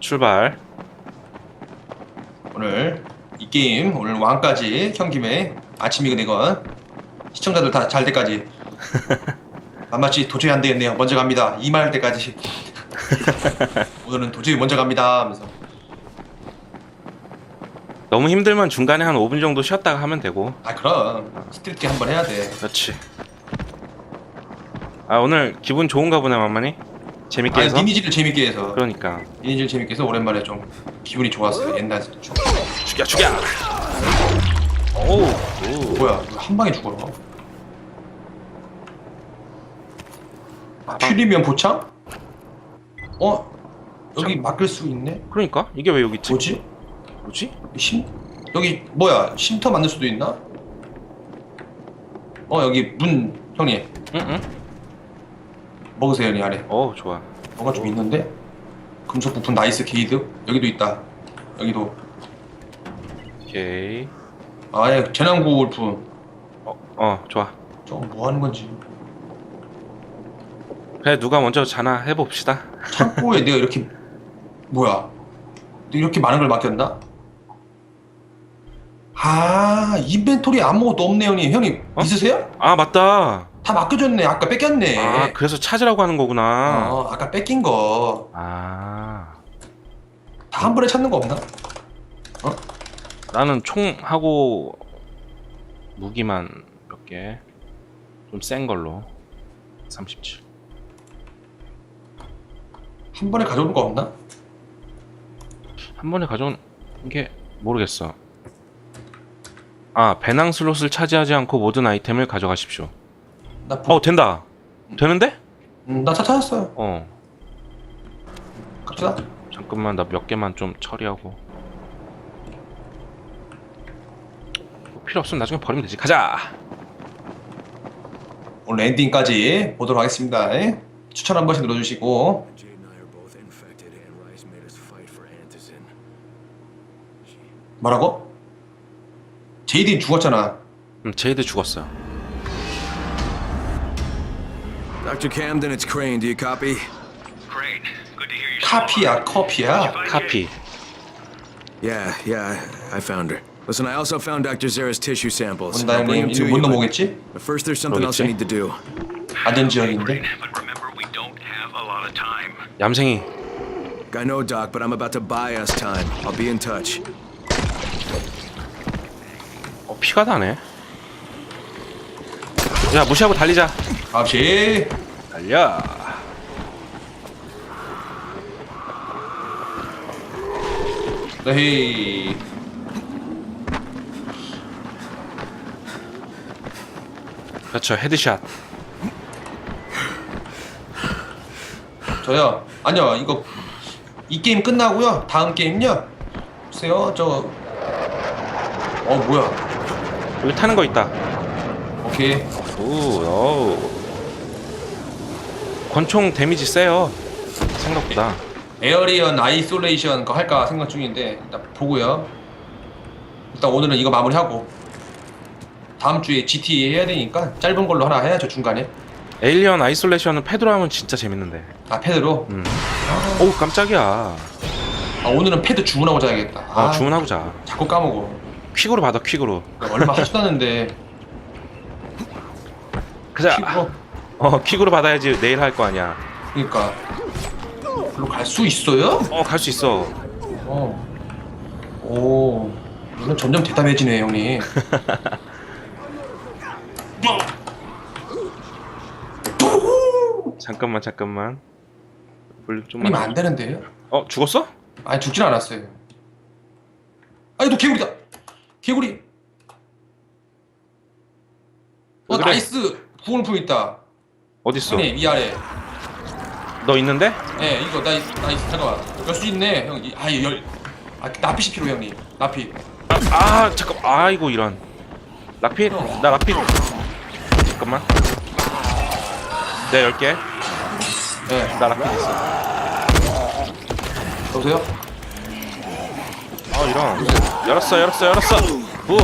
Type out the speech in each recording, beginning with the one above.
출발. 오늘 이 게임 오늘 왕까지 켠 김에 아침이건 되건 시청자들 다 잘 때까지 만마치 도저히 안 되겠네요 먼저 갑니다 이말할 때까지 오늘은 도저히 먼저 갑니다 하면서 너무 힘들면 중간에 한 5분 정도 쉬었다가 하면 되고. 아 그럼 스틸게 한번 해야 돼 그렇지. 아 오늘 기분 좋은가 보네 만만히. 재밌게 아, 해서. 리니지를 재밌게 해서 그러니까. 리니지를 재밌게 해서 오랜만에 좀 기분이 좋았어요 옛날 좀 죽여 죽여. 오. 오. 뭐야 이거 한 방에 죽어 아, 퓨리면 보창? 어? 여기 막을 수 있네? 그러니까 이게 왜 여기 있지? 뭐지? 뭐지? 심 여기 뭐야 쉼터 만들 수도 있나? 어 여기 문 형님 응응. 먹으세요 이 아래 어 좋아. 뭐가 좀 있는데 금속 부품 나이스 게이드 여기도 있다 여기도 오케이. 아예 재난구 울품 어, 어 좋아. 저거 뭐 하는 건지 그래 누가 먼저 자나 해봅시다. 창고에 내가 이렇게 뭐야 이렇게 많은 걸 맡겼나? 아 인벤토리 아무것도 없네 형님 형님 어? 있으세요? 아 맞다. 다 맡겨줬네 아까 뺏겼네 아 그래서 찾으라고 하는 거구나. 어, 아까 뺏긴 거다아한 번에 찾는 거 없나? 나는 총하고 무기만 몇 개. 좀 센 걸로. 37. 한 번에 가져오는 거 없나? 한 번에 가져온 게 모르겠어. 아 배낭 슬롯을 차지하지 않고 모든 아이템을 가져가십시오. 나, 보... 어 된다. 되는데? 음, 나차 찾았어요 어 갑시다 잠깐만 나 몇 개만 좀 처리하고. 뭐 필요 없으면 나중에 버리면 되지. 가자. 오늘 엔딩까지 보도록 하겠습니다 예? 추천 한 번씩 눌러주시고. 뭐라고? 제이딘 죽었잖아 음, 제이드 죽었어. Dr. Camden, it's Crane. Do you copy? Crane, good to hear you. 카피야 커피야 카피. Yeah, yeah, I found her. Listen, I also found Dr. Zera's tissue samples. 온다 I'll bring 형님 them to 이거 못 you. But, 넘어오겠지? but first, there's something else I need to do. 안전지역인데 But remember, we don't have a lot of time. 얌생이. I know, Doc, but I'm about to buy us time. I'll be in touch. 어, 피가 나네. 야 무시하고 달리자. 갑시 달려. 헤이 그렇죠 헤드샷. 저요 아니요 이거 이 게임 끝나고요 다음 게임요 보세요 저 어 뭐야 여기 타는 거 있다. 오케이 오, 오. 권총 데미지 세요. 생각보다. 에어리언 아이솔레이션 거 할까 생각 중인데 일단 보고요 일단 오늘은 이거 마무리하고 다음 주에 GT 해야 되니까 짧은 걸로 하나 해야죠 중간에 에일리언 아이솔레이션은 패드로 하면 진짜 재밌는데. 아 패드로 음. 오 깜짝이야. 아 오늘은 패드 주문하고 자야겠다 아, 주문하고 자. 자꾸 까먹어 퀵으로 받아 퀵으로. 얼마 하지도 않는데 가자. 퀵으로 어 퀵으로 받아야지 내일 할 거 아니야. 그러니까 별로 갈 수 있어요? 어 갈 수 있어. 어. 오. 이건 점점 대담해지네, 형님. 잠깐만 잠깐만. 볼륨 형님 좀만. 안 되는데요? 어 죽었어? 아니 죽진 않았어요. 아니 너 개구리다. 개구리. 어왜 그래? 나이스 구원품 있다. 어디 있어? 형님 이 아래. 너 있는데? 예 이거 나이스 나이스 잠깐만. 열수 있네 형. 이- 아 열. 아 나핏이 필요해 형님. 나핏. 아, 아 잠깐. 아이고 이런. 락핏? 나 락핏. 잠깐만. 내가 열게. 예. 나 락핏 있어. 여보세요? 어 이런. 열었어 열었어 열었어. 굿.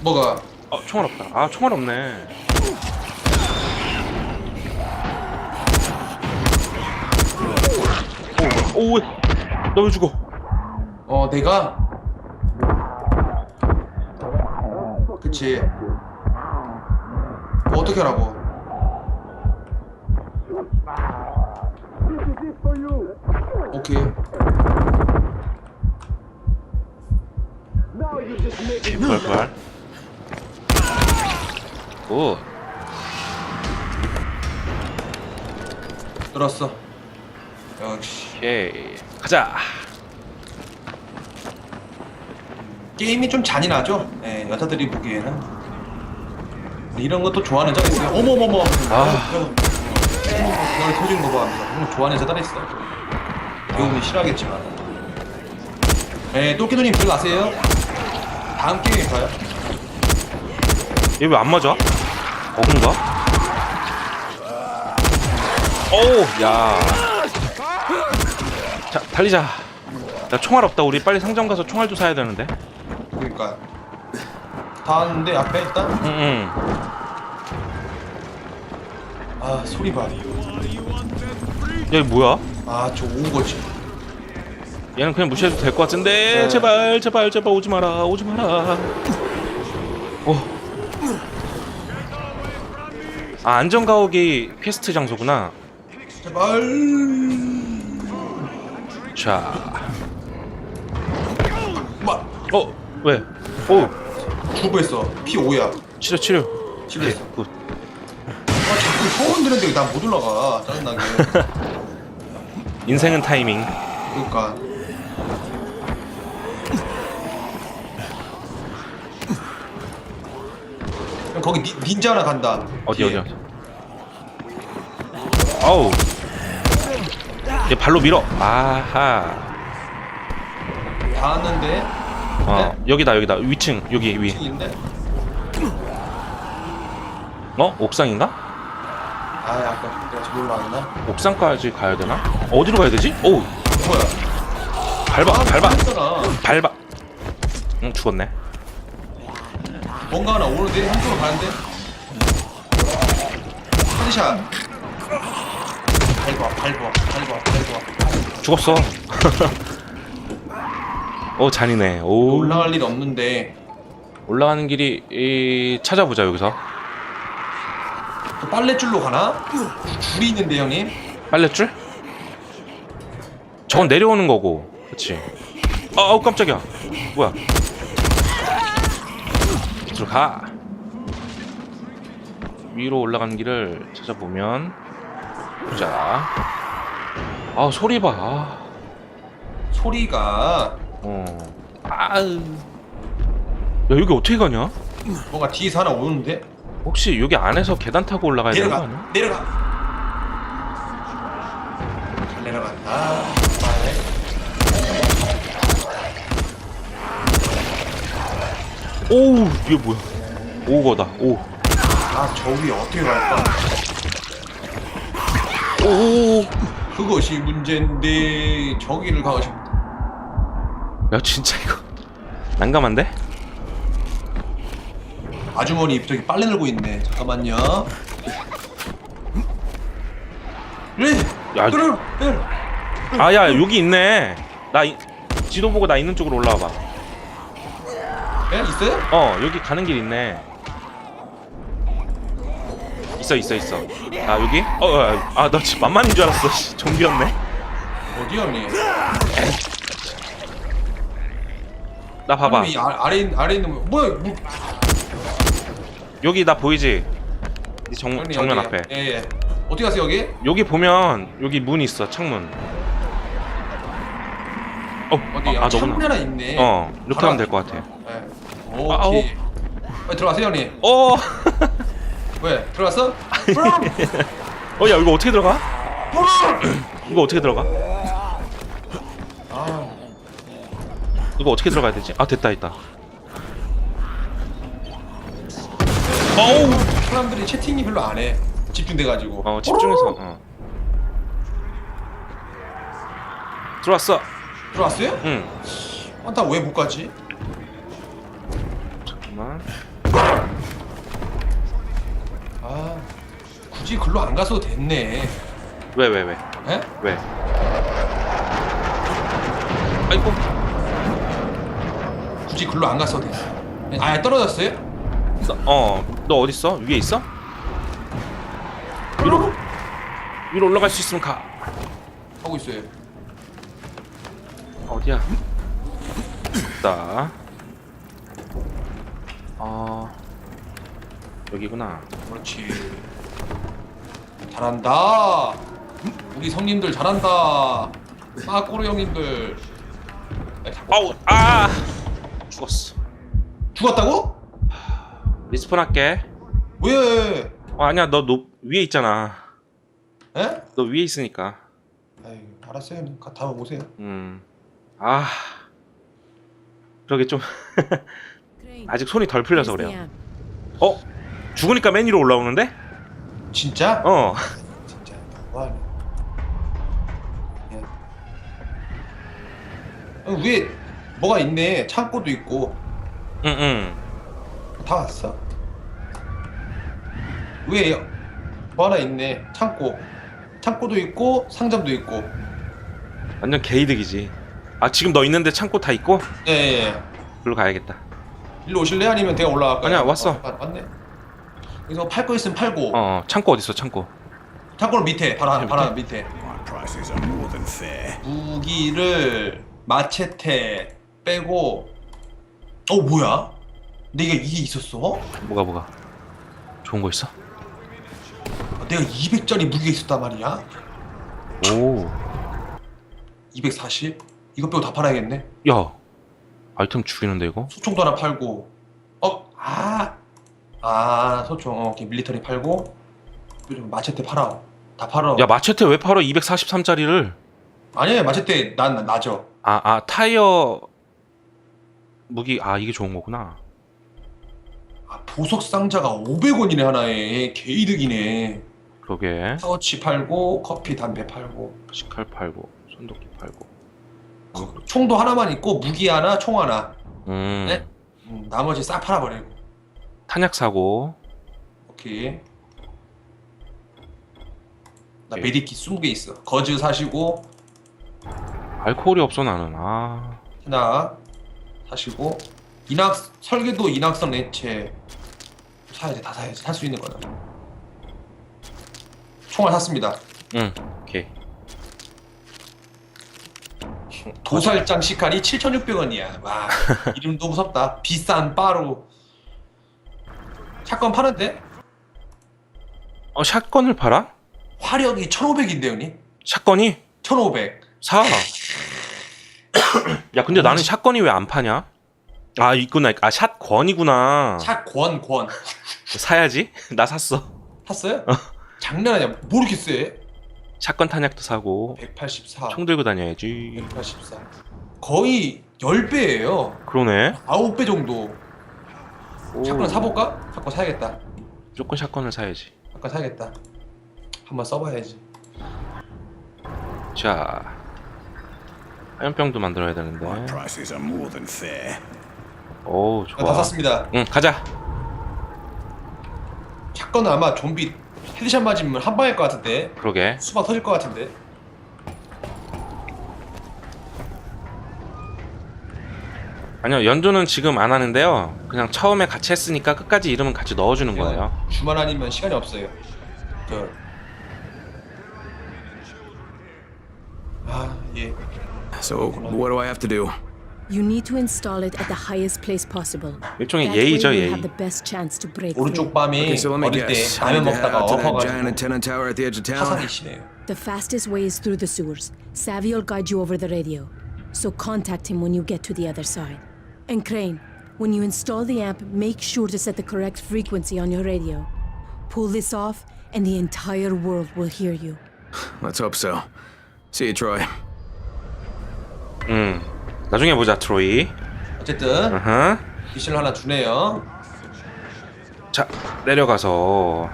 뭐가? 어 총알 없다. 아 총알 없네. 오, 오, 너왜 죽어? 어 내가 그치 뭐 어떻게 하라고 오케이 부활. 오. 들었어 역시 오케이. 가자. 게임이 좀 잔인하죠 예, 여자들이 보기에는 이런 것도 좋아하는 있어요 어머머머 아. 그걸 터지는 거 봐. 좋아하는 여자들 있어 배우면 싫어하겠지만 예, 똘끼누님 들어가세요 다음 게임에 봐요 얘 왜 안 맞아? 버그인가? 오우, 야. 자, 달리자. 야, 총알 없다. 우리 빨리 상점 가서 총알 좀 사야 되는데. 그러니까 다 왔는데 앞에 일단 응, 응. 아 소리 봐. 야, 이거 뭐야? 아저 오거지. 얘는 그냥 무시해도 될 것 같은데. 네. 제발, 제발, 제발 오지 마라. 오지 마라. 오. 아, 안전 가옥이 퀘스트 장소구나. 제발. 자. 막 어, 왜? 오, 주부했어. 피 5야. 치료, 치료. 치료했어. 굿. 아 자꾸 소문 드는데 나못 올라가. 짜증나게. 인생은 타이밍. 그러니까. 그럼 거기 니, 닌자 하나 간다. 어디. 어디 어디 어우 얘 발로 밀어 아하 다 왔는데 어 여기다 여기다 위층 여기 위 층인데. 어? 옥상인가? 아 아까 내가 저기로 왔나? 옥상까지 가야 되나? 어디로 가야 되지? 오우 뭐야? 밟아 아, 밟아 했잖아. 밟아 응 죽었네 뭔가 하나 오는데 한쪽으로 가는데 헤드샷 밟아 밟아 밟아 밟아 죽었어. 오 잔이네 오. 올라갈 일 없는데. 올라가는 길이 이, 찾아보자 여기서. 그 빨래줄로 가나? 줄이 있는데 형님? 빨랫줄? 저건 내려오는 거고. 그치. 아, 아우 깜짝이야. 뭐야? 들어가. 위로 올라가는 길을 찾아보면 보자. 아 소리 봐. 아, 소리가. 어. 아으 야 여기 어떻게 가냐? 뭔가 뒤에서 하나 오는데? 혹시 여기 안에서 계단 타고 올라가야 되는 거 내려가. 아니야? 내려가. 잘 내려간다. 정말. 오우 이게 뭐야? 오거다 오. 아저 위에 어떻게 갈까 오. 그것이 문제인데 저기를 가고 싶다 야 진짜 이거 난감한데? 아주머니 저기 빨래 늘고 있네. 잠깐만요. 그래. 야. 그래. 아야 여기 있네 나 이, 지도 보고 나 있는 쪽으로 올라와 봐. 예? 있어요? 어 여기 가는 길 있네. 있어 있어 있어. 아 여기? 어아나 지금 만만인 줄 알았어. 씨, 좀비였네. 어디 형님? 나 봐봐. 이 아, 아래 있- 아래 있는 거 뭐야? 뭐, 여기 나 보이지? 이 정, 형님, 정면 여기. 앞에. 예 예. 어디 가세요 여기? 여기 보면 여기 문 있어 창문. 어, 어디? 아, 아, 아 창문 너구나. 하나 있네. 어 이렇게 바로 하면 될 것 같아. 예. 아, 오케이. 빨리 들어가세요 형님. 어, 왜? 들어갔어? 어, 야 이거 어떻게 들어가? 이거 어떻게 들어가? 아, 이거 어떻게 들어가야 되지? 아 됐다 됐다. 어우. 사람들이 채팅이 별로 안 해. 집중돼가지고. 어 집중해서. 어. 들어왔어. 들어왔어요? 응. 아, 나왜 못 가지? 잠깐만. 굳이 글로 안 가서도 됐네. 왜 왜 왜? 에? 왜? 아이고 굳이 글로 안 갔어도 돼. 아 떨어졌어요? 어너 어디 있어? 위에 있어? 위로 위로 올라갈 수 있으면 가. 하고 있어요. 어디야? 있다. 어 여기구나. 그렇지. 잘한다. 우리 성님들 잘한다. 빠꼬르 형님들. 야, 자꾸 아우 아 죽었어. 죽었다고? 리스폰 할게. 왜? 어 아니야 너 높, 위에 있잖아. 에? 너 위에 있으니까. 아이, 알았어요. 갔다 오세요. 음. 아. 그러게 좀 아직 손이 덜 풀려서 그래요. 어? 죽으니까 맨 위로 올라오는데? 진짜? 어. 진짜 너무하네. 어, 위에 뭐가 있네. 창고도 있고 응, 응. 다 왔어. 위에 뭐 하나 있네. 창고. 창고도 있고 상점도 있고. 완전 개이득이지. 아, 지금 너 있는데 창고 다 있고? 예, 예. 예. 글로 가야겠다. 일로 오실래? 아니면 내가 올라갈까요? 아니야, 왔어. 아, 왔네. 여기서 팔 거 있으면 팔고. 어, 창고 어딨어, 창고. 창고는 밑에, 바로 하나, 바로 밑에. My prices are more than fair. 무기를 마체테 빼고. 어 뭐야? 내가 이게 있었어? 뭐가, 뭐가. 좋은 거 있어? 내가 200짜리 무기가 있었단 말이야? 오. 240? 이거 빼고 다 팔아야겠네. 야. 아이템 죽이는데, 이거? 소총도 하나 팔고. 어, 아, 아, 소총, 어, 오케이, 밀리터리 팔고. 그리고 마체테 팔아. 다 팔아. 야, 마체테 왜 팔어? 243짜리를. 아니야, 마체테 난난 나죠. 아, 아, 타이어. 무기, 아, 이게 좋은 거구나. 아, 보석 상자가 500원이네 하나에. 개이득이네. 그러게. 파우치 팔고 커피 담배 팔고. 시칼 팔고, 손도끼 팔고. 총도 하나만 있고 무기 하나, 총 하나. 음. 네? 음, 나머지 싹 팔아버리고. 탄약 사고. 오케이. 나 오케이. 메디킷 20개 있어. 거즈 사시고 알코올이 없어, 나는. 아. 하나 사시고 인학 설계도 인학성 액체 사야지 다 사야지 살 수 있는 거는 총알 샀습니다. 응. 오케이. 도살장 시칼이 7,600원이야. 와 이름도 무섭다. 비싼 바로 샷건 파는데 어, 샷건을 팔아? 화력이 1,500인데 형님. 샷건이? 1,500. 사. 야, 근데 나는 샷건이 왜 안 파냐? 아, 있구나. 아, 샷건이구나. 샷권 권. 사야지. 나 샀어. 샀어요? 장난 아니야. 세? 샷건 탄약도 사고. 184. 총 들고 다녀야지. 184. 거의 10배예요. 그러네. 9배 정도. 오. 샷건 사볼까? 샷건 사야겠다. 무조건 샷건을 사야지. 샷건 사야겠다. 한번 써봐야지. 자. 화염병도 만들어야 My 되는데. prices are more than fair. 오, 아, 다 좋아. 샀습니다. 응, 가자. 샷건은 아마 좀비 헤드샷 맞으면 한 방일 것 같은데. 그러게. 수박 터질 것 같은데. 아니요, 연주는 지금 안 하는데요. 그냥 처음에 같이 했으니까 끝까지 이름은 같이 넣어주는 거예요. 주말 아니면 시간이 없어요. 저. 아 예. So, what do I have to do? You need to install it at the highest place possible. 일종의 That way 예의죠, you'll 예의. have the best chance to break 오른쪽 through. 밤이 Okay, so let me 어릴 때 guess. I 라면 need to head 먹다가 out to that giant 엎어가지고 antenna tower at the edge of town. 화상이 심해요. The fastest way is through the sewers. Savvy will guide you over the radio. So contact him when you get to the other side. And Crane, when you install the amp, make sure to set the correct frequency on your radio. Pull this off, and the entire world will hear you. Let's hope so. See you, Troy. 음. 나중에 보자, 트로이. 어쨌든 으흠. 미션을 하나 주네요. 자, 내려가서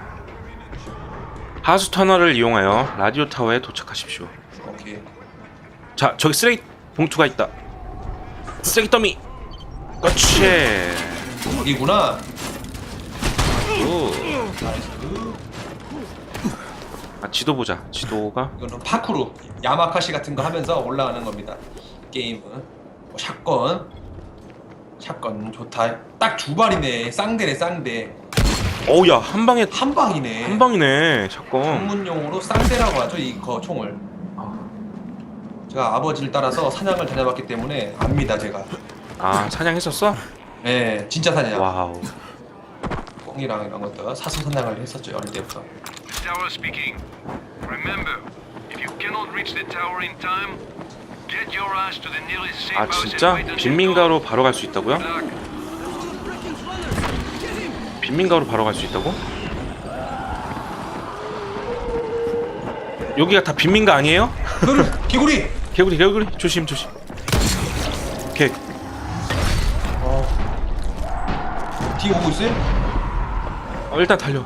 하수 터널을 이용하여 라디오 타워에 도착하십시오. 오케이. 자, 저기 쓰레기 봉투가 있다. 쓰레기 더미. 그렇지. 여기구나. 오. 아, 지도 보자. 지도가 이거는 파쿠르 야마카시 같은 거 하면서 올라가는 겁니다. 게임은 뭐 샷건 샷건 좋다 딱 두 발이네 쌍대네 쌍대 어우 야 한 방에 한 방이네 한 방이네 샷건. 전문용어로 쌍대라고 하죠 이 거 총을 제가 아버지를 따라서 사냥을 다녀봤기 때문에 압니다 제가 아 사냥했었어? 네 진짜 사냥 와우. 꽁이랑 이런 것들 사수 사냥을 했었죠 어릴 때부터 Tower speaking. Remember, if you cannot reach the tower in time, get your ass to the nearest safe 아 house and 진짜? wait until 빈민가로 바로 갈 수 있다고요? 빈민가로 바로 갈 수 있다고? 여기가 다 빈민가 아니에요? 너를 개구리 개구리 개구리 조심 조심. 오케이. 뒤에 오고 있어요? 어, 일단 달려.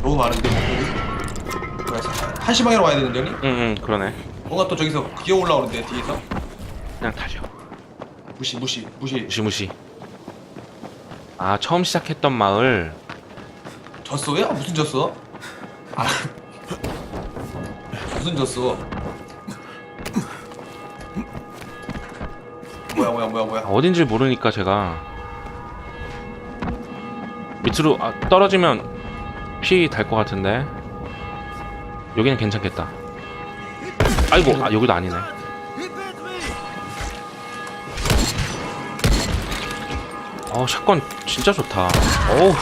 너무 많은데 뭐 뭐야 한시 방향으로 와야 되는데 형님? 응응 그러네. 뭔가 또 저기서 기어 올라오는데 뒤에서 그냥 달려. 무시 무시 무시 무시무시. 아 처음 시작했던 마을. 졌어요? 무슨 졌어? 아 무슨 졌어? 뭐야 뭐야 뭐야 뭐야 아, 어딘지 모르니까 제가 밑으로 아, 떨어지면 피 달 것 같은데 여기는 괜찮겠다. 아이고 아 여기도 아니네. 어 샷건 진짜 좋다. 어우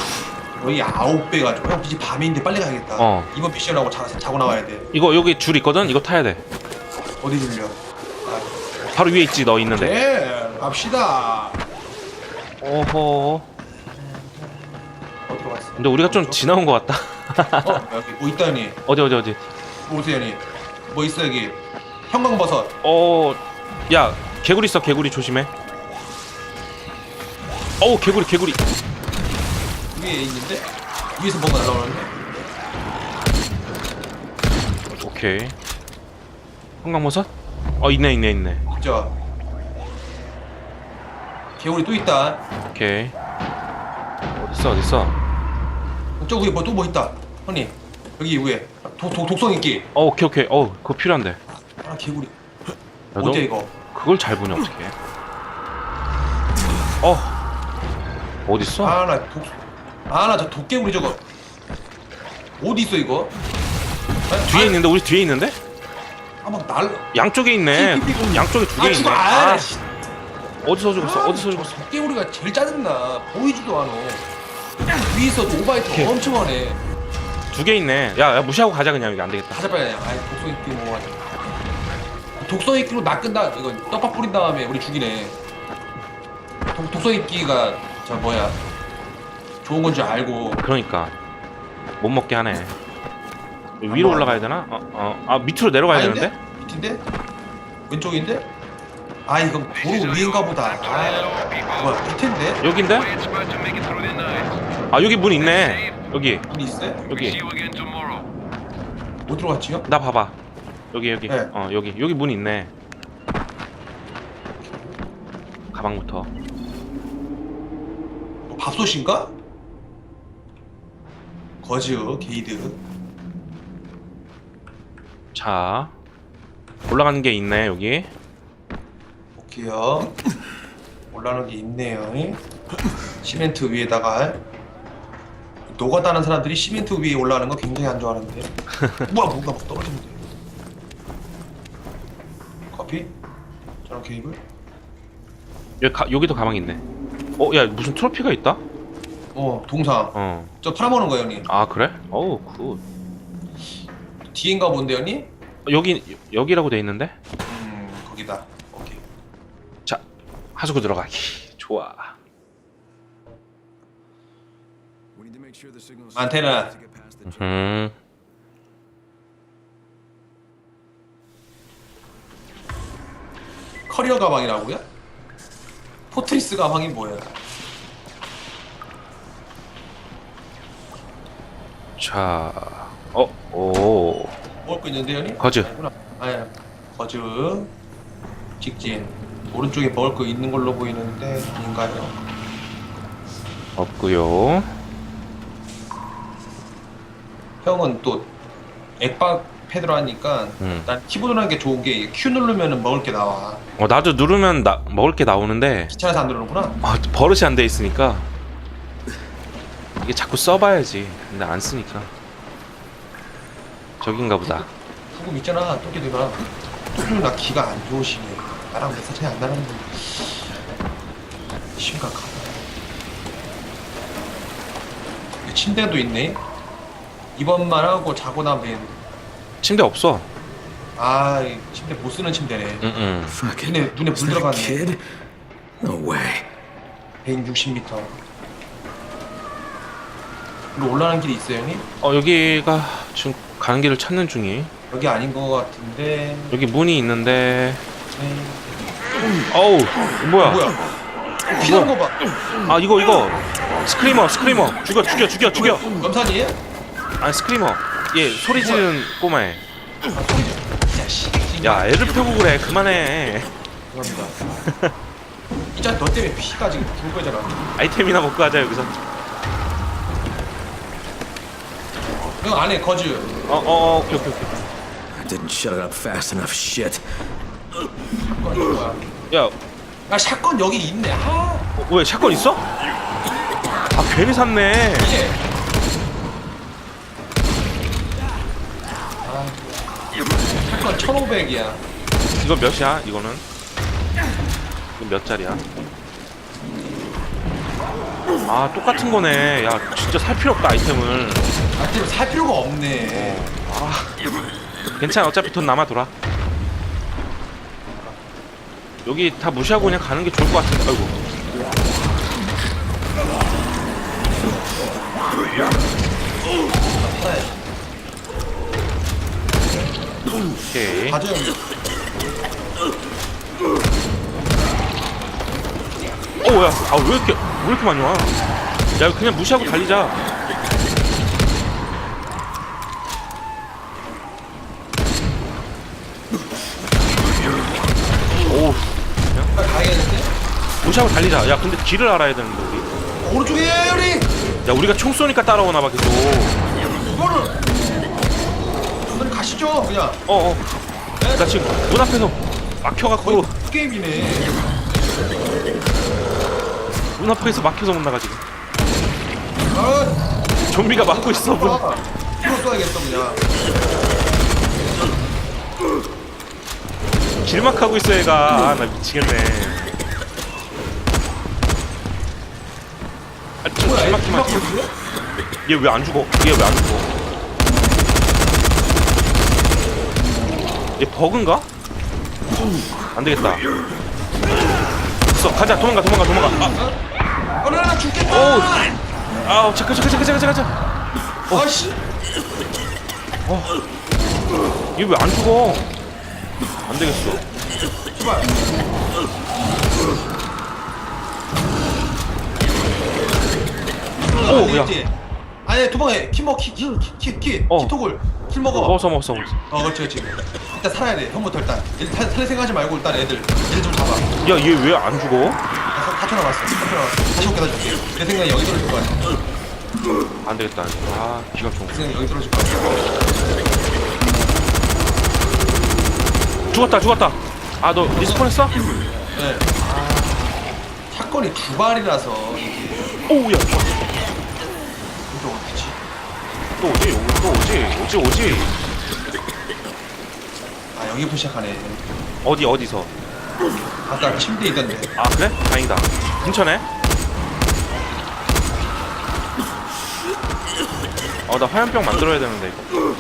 거의 아홉 배 가지고 형 이제 밤인데 빨리 가야겠다 어. 이번 미션하고 자, 자고 나와야 돼 이거 여기 줄 있거든. 이거 타야 돼. 어디 들려 바로 위에 있지 너 있는데. 네 갑시다 어허. 근데 우리가 좀 지나온 것 같다. 어 여기 뭐 있다 형님 어디 어디 어디. 뭐 오세요 형님 뭐 있어 여기 형광버섯 어, 야, 개구리 있어, 개구리 조심해. 어우, 개구리, 개구리. 위에 있는데 위에서 뭔가 날라오는데 오케이. 형광버섯? 어, 있네, 있네, 있네. 진짜 개구리 또 있다 오케이. 어딨어, 어딨어? 저 위에 뭐또 뭐 있다 형님 여기 위에 독, 독, 독성 있기 어, 오케이, 오케이. 어, 그거 필요한데. 아 개구리 야, 너 어때 이거 그걸 잘 보냐, 어떻게? 어, 어딨어? 아나 독 아나 저 독개구리 저거 어디 있어 이거 아, 뒤에 아, 있는데, 우리 뒤에 있는데? 아막 날 양쪽에 있네. 삐삐삐. 양쪽에 두 개 아 있네. 죽어 아, 아 씨. 어디서 죽었어? 아, 어디서 저 죽었어? 독개구리가 제일 짜증나 보이지도 않아 위에서 오바이트 엄청 하네 두 개 있네. 야, 야, 무시하고 가자, 그냥. 이거 안 되겠다. 가자 빨리 아이 독성 있기 뭐 하냐 독성 있기로 낚은다 이거 떡밥 뿌린 다음에 우리 죽이네 독, 독성 있기가 저 뭐야 좋은 건 줄 알고 그러니까 못 먹게 하네. 위로 안 올라가야 되나? 어, 어, 아 밑으로 내려가야 아닌데? 되는데? 밑인데? 왼쪽인데? 아 이건 도로 위인가 보다 아 뭐야 밑인데? 여긴데? 아 여기 문 있네. 여기 있어요? We 여기. 못 들어갔지요? 나 봐봐. 여기 여기. 네. 어 여기 여기 문 있네. 가방부터. 뭐 밥솥인가? 거즈 게이드 자 올라가는 게 있네 여기. 볼게요 올라오는 게 있네요 시멘트 위에다가 노가다는 사람들이 시멘트 위에 올라가는 거 굉장히 안 좋아하는데 뭐야 뭔가 막 떨어지는데 커피? 저런 케이블? 여기 가, 여기도 가방 있네. 어 야 무슨 트로피가 있다? 어 동상 어. 저 팔아먹는 거예요 형님 아 그래? 어우 굿. 뒤인가 본데 형님? 여기 여기라고 돼 있는데? 음 거기다 오케이 자 하수구 들어가기. 좋아. We need to make sure the signal's 안테나. 음. 커리어 가방이라고요? 포트리스 가방이 뭐야? 자. 어. 오. 먹을 거 있는데 형님? 거즈. 아니구나. 아니 거즈 직진 오른쪽에 먹을 거 있는 걸로 보이는데 아닌가요? 없고요. 형은 또 액박 패드로 하니까 음. 난 키보드로 하는 게 좋은 게 Q 누르면은 먹을 게 나와. 어 나도 누르면 나, 먹을 게 나오는데 귀찮아서 안 누르는구나. 아, 버릇이 안 돼 있으니까 이게 자꾸 써봐야지. 근데 안 쓰니까 저긴가 보다. 부금 있잖아 토끼들가 나 기가 안 좋으시네. 나랑 몇 살 차이 안 나는데 심각하다. 여기 침대도 있네. 입원만 하고 자고 나면 침대 없어. 아, 이 침대 못 쓰는 침대네. 응응. Fuck it. 눈에 눈에 불 that a 들어가네. kid? No way. 160m. 이로 올라가는 길이 있어요, 형님? 어 여기가 지금 가는 길을 찾는 중이. 여기 아닌 것 같은데. 여기 문이 있는데. 네. 어우 뭐야? 뭐야? 피난 거 봐. 아 이거 이거 스크리머 스크리머 죽여 죽여 죽여 죽여. 염산이에요? 아니 스크리머. 얘 소리 지르는 꼬마애. 아. 야, 씨. 야 애를 펴고 그래 그만해. 죄송합니다. 진짜 너 때문에 피가 지금 불 거잖아. 아이템이나 먹고 하자 여기서. 형 안에 거즈. 어어 어, 오케이 오케이 오케이. I didn't shut it up fast enough. Shit. 야아 샷건 여기 있네. 아 어, 왜 샷건 있어? 아 괜히 샀네. 이게. 아 샷건 1,500이야. 이거 몇이야? 이거는? 이거 몇 짜리야? 아 똑같은 거네. 야 진짜 살 필요 없다 아이템을. 아 근데 살 필요가 없네. 아 괜찮아 어차피 돈 남아 돌아. 여기 다 무시하고 그냥 가는 게 좋을 것 같은데. 아이고. 오케이. 형. 어 뭐야? 아왜 이렇게 왜 이렇게 많이 와? 야 그냥 무시하고 달리자. 무시하고 달리자. 야 근데 길을 알아야 되는데 우리. 오른쪽에 우리. 야 우리가 총 쏘니까 따라오나 봐 계속. 이거를. 오늘 가시죠 그냥. 어어. 나 지금 문 앞에서 막혀갖고 게임이네. 문 앞에서 막혀서 못 나가 지금. 아, 좀비가 막고 있어 문. 아, 이거 써야겠어 그냥. 길막하고 있어 얘가. 아, 나 미치겠네. 아, 좀 뭐야? 길막히 이거 막. 있어? 얘왜 안 죽어? 얘 왜 안 죽어? 얘 버그인가? 안 되겠다. 있어, 가자, 도망가, 도망가, 도망가. 나 죽겠다. 오, 아, 잠깐, 잠깐, 잠깐, 잠깐, 잠깐. 아씨. 얘왜 안 죽어? 안 되겠어. 제발. 오, 안 야. 되겠지? 아니 도망해. 키 먹, 키, 키, 키, 키, 어. 키톡을. 킬 먹어. 먹었어, 먹었어, 먹었어. 어, 그렇지, 그렇지. 일단 살아야 돼. 형부터 일단. 일단 살, 살 생각하지 말고 일단 애들. 애들 좀 잡아. 야, 얘 왜 안 죽어? 나 4천 남았어. 4천 남았어. 다시 올게, 다시 올게. 내 생각에 여기 들어줄 거야. 내안 되겠다. 아, 기가 좀. 생각에 여기 들어줄 거야. 죽었다, 죽었다. 아, 너 리스폰했어? 네. 아, 사건이 두 발이라서 오, 야, 이거 어떡하지? 또 오지, 오, 또 오지, 오지, 오지. 아, 여기부터 시작하네. 어디, 어디서? 아까 침대 있던데. 아, 그래? 다행이다. 근처네? 어, 나 화염병 만들어야 되는데, 이거.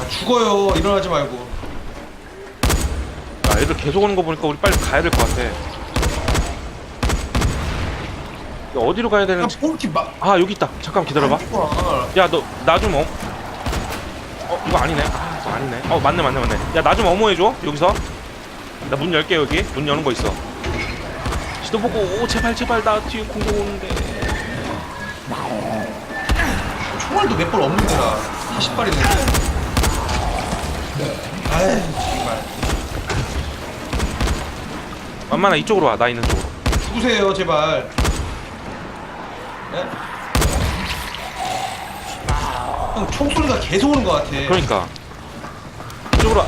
아, 죽어요. 일어나지 말고. 야, 애들 계속 오는 거 보니까 우리 빨리 가야 될 것 같아. 야, 어디로 가야 야, 되는지. 폴키 막. 아, 여기 있다. 잠깐 기다려봐. 죽어. 야, 너, 나 좀 어. 어, 이거 아니네. 아, 이거 아니네. 어, 맞네, 맞네, 맞네. 야, 나 좀 어머해줘. 여기서. 나 문 열게, 여기. 문 여는 거 있어. 지도 보고, 오, 제발, 제발, 나 뒤에 공격 오는데. 총알도 몇 발 없는데 나 40발 있는데. 아이 정말. 만만아, 이쪽으로 와. 나 있는 쪽으로. 죽으세요 제발. 네? 형 총소리가 계속 오는 것 같아 그러니까 이쪽으로